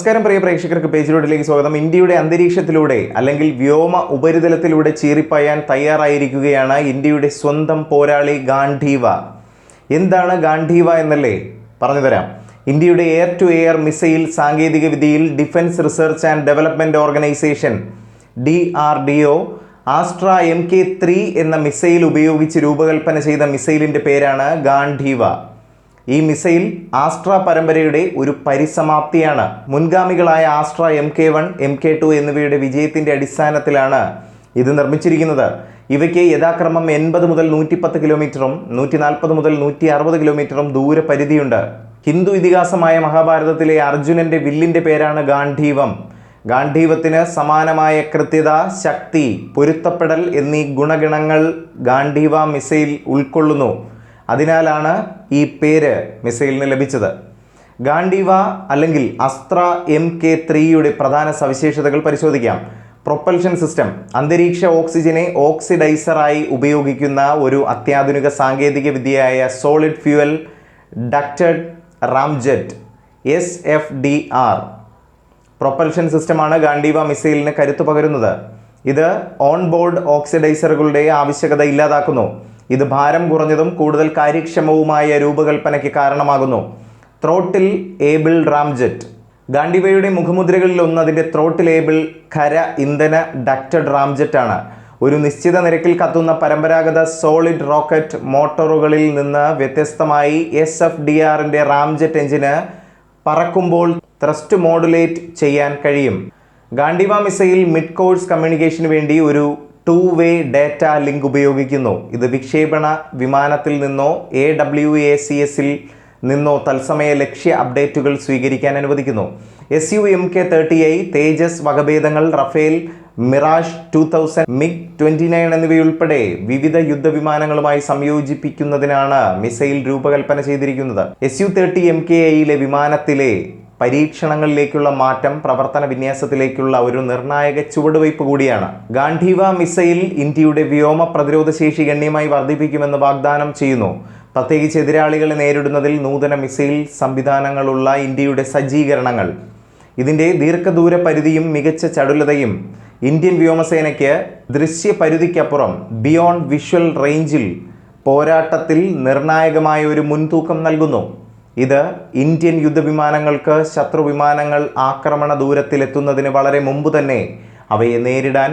നമസ്കാരം പ്രിയ പ്രേക്ഷകർക്ക് പേജിലോട്ടിലേക്ക് സ്വാഗതം. ഇന്ത്യയുടെ അന്തരീക്ഷത്തിലൂടെ അല്ലെങ്കിൽ വ്യോമ ഉപരിതലത്തിലൂടെ ചീറിപ്പായാൻ തയ്യാറായിരിക്കുകയാണ് ഇന്ത്യയുടെ സ്വന്തം പോരാളി ഗാന്ധീവ. എന്താണ് ഗാന്ധീവ എന്നല്ലേ പറഞ്ഞുതരാം. ഇന്ത്യയുടെ എയർ ടു എയർ മിസൈൽ സാങ്കേതിക വിദ്യയിൽ defence research and development organisation D R D O Astra M K three എന്ന മിസൈൽ ഉപയോഗിച്ച് രൂപകൽപ്പന ചെയ്ത മിസൈലിന്റെ പേരാണ് ഗാന്ധീവ. ഈ മിസൈൽ ആസ്ട്ര പരമ്പരയുടെ ഒരു പരിസമാപ്തിയാണ്. മുൻഗാമികളായ Astra M K one M K two എന്നിവയുടെ വിജയത്തിന്റെ അടിസ്ഥാനത്തിലാണ് ഇത് നിർമ്മിച്ചിരിക്കുന്നത്. ഇവയ്ക്ക് യഥാക്രമം എൺപത് മുതൽ നൂറ്റിപ്പത്ത് കിലോമീറ്ററും നൂറ്റി നാൽപ്പത് മുതൽ നൂറ്റി അറുപത് കിലോമീറ്ററും ദൂരപരിധിയുണ്ട്. ഹിന്ദു ഇതിഹാസമായ മഹാഭാരതത്തിലെ അർജുനന്റെ വില്ലിന്റെ പേരാണ് ഗാന്ധീവം ഗാന്ധീവത്തിന് സമാനമായ കൃത്യത ശക്തി പൊരുത്തപ്പെടൽ എന്നീ ഗുണഗണങ്ങൾ ഗാന്ധീവ മിസൈൽ ഉൾക്കൊള്ളുന്നു. അതിനാലാണ് ഈ പേര് മിസൈലിന് ലഭിച്ചത്. ഗാണ്ടിവ അല്ലെങ്കിൽ അസ്ത്ര എം കെ ത്രീയുടെ പ്രധാന സവിശേഷതകൾ പരിശോധിക്കാം. പ്രൊപ്പൽഷൻ സിസ്റ്റം അന്തരീക്ഷ ഓക്സിജനെ ഓക്സിഡൈസറായി ഉപയോഗിക്കുന്ന ഒരു അത്യാധുനിക സാങ്കേതിക വിദ്യയായ solid fuel ducted ramjet S F D R propulsion സിസ്റ്റമാണ് ഗാണ്ടിവ മിസൈലിന് കരുത്തു പകരുന്നത്. ഇത് ഓൺ ബോർഡ് ഓക്സിഡൈസറുകളുടെ ആവശ്യകത ഇല്ലാതാക്കുന്നു. ഇത് ഭാരം കുറഞ്ഞതും കൂടുതൽ കാര്യക്ഷമവുമായ രൂപകൽപ്പനയ്ക്ക് കാരണമാകുന്നു. Throttle able ramjet. ഗാണ്ടിവയുടെ മുഖമുദ്രകളിൽ ഒന്ന് അതിന്റെ ത്രോട്ടിൽ ഏബിൾ ഖര ഇന്ധന ഡക്റ്റഡ് റാംജെറ്റാണ് ഒരു നിശ്ചിത നിരക്കിൽ കത്തുന്ന പരമ്പരാഗത സോളിഡ് റോക്കറ്റ് മോട്ടോറുകളിൽ നിന്ന് വ്യത്യസ്തമായി എസ് എഫ് ഡി ആറിന്റെ റാംജെറ്റ് എഞ്ചിന് പറക്കുമ്പോൾ ത്രസ്റ്റ് മോഡുലേറ്റ് ചെയ്യാൻ കഴിയും. ഗാണ്ടിവ മിസൈൽ മിഡ് കോഴ്സ് കമ്മ്യൂണിക്കേഷന് വേണ്ടി ഒരു ടു വേ ഡാറ്റ ലിങ്ക് ഉപയോഗിക്കുന്നു. ഇത് വിക്ഷേപണ വിമാനത്തിൽ നിന്നോ എ ഡബ്ല്യു എ സി എസിൽ നിന്നോ തത്സമയ ലക്ഷ്യ അപ്ഡേറ്റുകൾ സ്വീകരിക്കാൻ അനുവദിക്കുന്നു. S U M K thirty I Tejas വകഭേദങ്ങൾ Rafale Mirage two thousand MiG twenty nine എന്നിവയുൾപ്പെടെ വിവിധ യുദ്ധവിമാനങ്ങളുമായി സംയോജിപ്പിക്കുന്നതിനാണ് മിസൈൽ രൂപകൽപ്പന ചെയ്തിരിക്കുന്നത്. S U thirty M K ഐയിലെ വിമാനത്തിലെ പരീക്ഷണങ്ങളിലേക്കുള്ള മാറ്റം പ്രവർത്തന വിന്യാസത്തിലേക്കുള്ള ഒരു നിർണായക ചുവടുവയ്പ് കൂടിയാണ്. ഗാന്ധീവ മിസൈൽ ഇന്ത്യയുടെ വ്യോമ പ്രതിരോധ ശേഷി ഗണ്യമായി വർദ്ധിപ്പിക്കുമെന്ന് വാഗ്ദാനം ചെയ്യുന്നു. പ്രത്യേകിച്ച് എതിരാളികളെ നേരിടുന്നതിൽ നൂതന മിസൈൽ സംവിധാനങ്ങളുള്ള ഇന്ത്യയുടെ സജ്ജീകരണങ്ങൾ. ഇതിന്റെ ദീർഘദൂര പരിധിയും മികച്ച ചടുലതയും ഇന്ത്യൻ വ്യോമസേനയ്ക്ക് ദൃശ്യപരിധിക്കപ്പുറം ബിയോണ്ട് വിഷ്വൽ റേഞ്ചിൽ പോരാട്ടത്തിൽ നിർണായകമായ ഒരു മുൻതൂക്കം നൽകുന്നു. ഇത് ഇന്ത്യൻ യുദ്ധവിമാനങ്ങൾക്ക് ശത്രു വിമാനങ്ങൾ ആക്രമണ ദൂരത്തിലെത്തുന്നതിന് വളരെ മുമ്പ് തന്നെ അവയെ നേരിടാൻ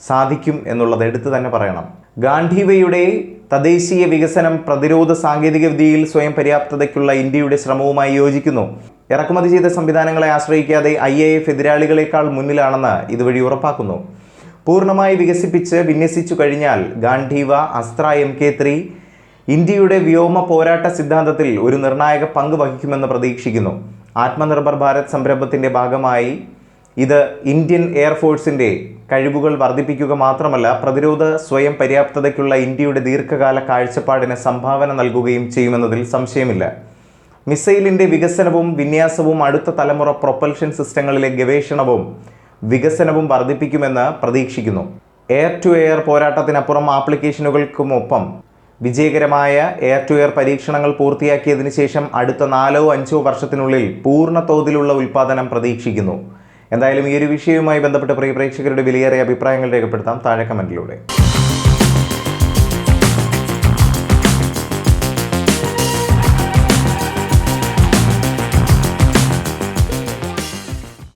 സാധിക്കും എന്നുള്ളത് എടുത്തു തന്നെ പറയണം. ഗാന്ധിവയുടെ തദ്ദേശീയ വികസനം പ്രതിരോധ സാങ്കേതികവിദ്യയിൽ സ്വയം പര്യാപ്തതയ്ക്കുള്ള ഇന്ത്യയുടെ ശ്രമവുമായി യോജിക്കുന്നു. ഇറക്കുമതി ചെയ്ത സംവിധാനങ്ങളെ ആശ്രയിക്കാതെ ഐ എ എഫ് എതിരാളികളെക്കാൾ മുന്നിലാണെന്ന് ഇതുവഴി ഉറപ്പാക്കുന്നു. പൂർണമായി വികസിപ്പിച്ച് വിന്യസിച്ചു കഴിഞ്ഞാൽ Gandiva Astra M K three ഇന്ത്യയുടെ വ്യോമ പോരാട്ട സിദ്ധാന്തത്തിൽ ഒരു നിർണായക പങ്ക് വഹിക്കുമെന്ന് പ്രതീക്ഷിക്കുന്നു. ആത്മനിർഭർ ഭാരത് സംരംഭത്തിന്റെ ഭാഗമായി ഇത് ഇന്ത്യൻ എയർഫോഴ്സിന്റെ കഴിവുകൾ വർദ്ധിപ്പിക്കുക മാത്രമല്ല പ്രതിരോധ സ്വയം പര്യാപ്തതയ്ക്കുള്ള ഇന്ത്യയുടെ ദീർഘകാല കാഴ്ചപ്പാടിന് സംഭാവന നൽകുകയും ചെയ്യുമെന്നതിൽ സംശയമില്ല. മിസൈലിന്റെ വികസനവും വിന്യാസവും അടുത്ത തലമുറ പ്രൊപ്പൽഷൻ സിസ്റ്റങ്ങളിലെ ഗവേഷണവും വികസനവും വർദ്ധിപ്പിക്കുമെന്ന് പ്രതീക്ഷിക്കുന്നു. എയർ ടു എയർ പോരാട്ടത്തിനപ്പുറം ആപ്ലിക്കേഷനുകൾക്കുമൊപ്പം വിജയകരമായ എയർ ടു എയർ പരീക്ഷണങ്ങൾ പൂർത്തിയാക്കിയതിനു ശേഷം അടുത്ത നാലോ അഞ്ചോ വർഷത്തിനുള്ളിൽ പൂർണ തോതിലുള്ള ഉൽപ്പാദനം പ്രതീക്ഷിക്കുന്നു. എന്തായാലും ഈ ഒരു വിഷയവുമായി ബന്ധപ്പെട്ട് പ്രിയ പ്രേക്ഷകരുടെ വിലയേറിയ അഭിപ്രായങ്ങൾ രേഖപ്പെടുത്താം. താഴെ കമന്റിലൂടെ